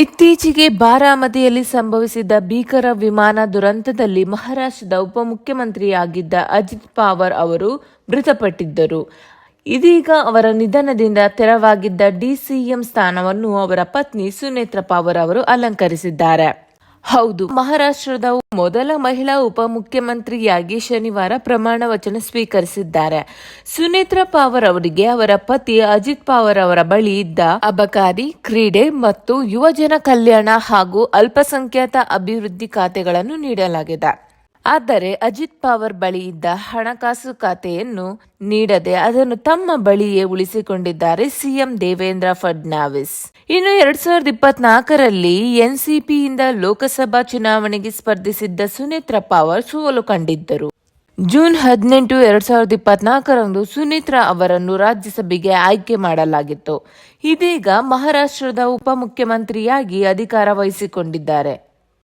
ಇತ್ತೀಚೆಗೆ ಬಾರಾಮತಿಯಲ್ಲಿ ಸಂಭವಿಸಿದ ಭೀಕರ ವಿಮಾನ ದುರಂತದಲ್ಲಿ ಮಹಾರಾಷ್ಟ್ರದ ಉಪಮುಖ್ಯಮಂತ್ರಿಯಾಗಿದ್ದ ಅಜಿತ್ ಪವಾರ್ ಅವರು ಮೃತಪಟ್ಟಿದ್ದರು. ಇದೀಗ ಅವರ ನಿಧನದಿಂದ ತೆರವಾಗಿದ್ದ ಡಿಸಿಎಂ ಸ್ಥಾನವನ್ನು ಅವರ ಪತ್ನಿ ಸುನೇತ್ರ ಪವಾರ್ ಅವರು ಅಲಂಕರಿಸಿದ್ದಾರೆ. ಹೌದು. ಮಹಾರಾಷ್ಟ್ರದ ಮೊದಲ ಮಹಿಳಾ ಉಪಮುಖ್ಯಮಂತ್ರಿಯಾಗಿ ಶನಿವಾರ ಪ್ರಮಾಣ ವಚನ ಸ್ವೀಕರಿಸಿದ್ದಾರೆ. ಸುನೇತ್ರ ಪಾವರ್ ಅವರಿಗೆ ಅವರ ಪತಿ ಅಜಿತ್ ಪಾವರ್ ಅವರ ಬಳಿ ಇದ್ದ ಅಬಕಾರಿ, ಕ್ರೀಡೆ ಮತ್ತು ಯುವಜನ ಕಲ್ಯಾಣ ಹಾಗೂ ಅಲ್ಪಸಂಖ್ಯಾತ ಅಭಿವೃದ್ಧಿ ಖಾತೆಗಳನ್ನು ನೀಡಲಾಗಿದೆ. ಆದರೆ ಅಜಿತ್ ಪವಾರ್ ಬಳಿ ಇದ್ದ ಹಣಕಾಸು ಖಾತೆಯನ್ನು ನೀಡದೆ ಅದನ್ನು ತಮ್ಮ ಬಳಿಯೇ ಉಳಿಸಿಕೊಂಡಿದ್ದಾರೆ ಸಿಎಂ ದೇವೇಂದ್ರ ಫಡ್ನಾವಿಸ್. ಇನ್ನು ಎರಡ್ ಸಾವಿರದ ಇಪ್ಪತ್ನಾಲ್ಕರಲ್ಲಿ ಎನ್ಸಿಪಿಯಿಂದ ಲೋಕಸಭಾ ಚುನಾವಣೆಗೆ ಸ್ಪರ್ಧಿಸಿದ್ದ ಸುನೇತ್ರ ಪವಾರ್ ಸೋಲು ಕಂಡಿದ್ದರು. ಜೂನ್ ಹದಿನೆಂಟು ಎರಡ್ ಸಾವಿರದ ಇಪ್ಪತ್ನಾಲ್ಕರಂದು ಸುನಿತ್ರಾ ಅವರನ್ನು ರಾಜ್ಯಸಭೆಗೆ ಆಯ್ಕೆ ಮಾಡಲಾಗಿತ್ತು. ಇದೀಗ ಮಹಾರಾಷ್ಟ್ರದ ಉಪಮುಖ್ಯಮಂತ್ರಿಯಾಗಿ ಅಧಿಕಾರ ವಹಿಸಿಕೊಂಡಿದ್ದಾರೆ.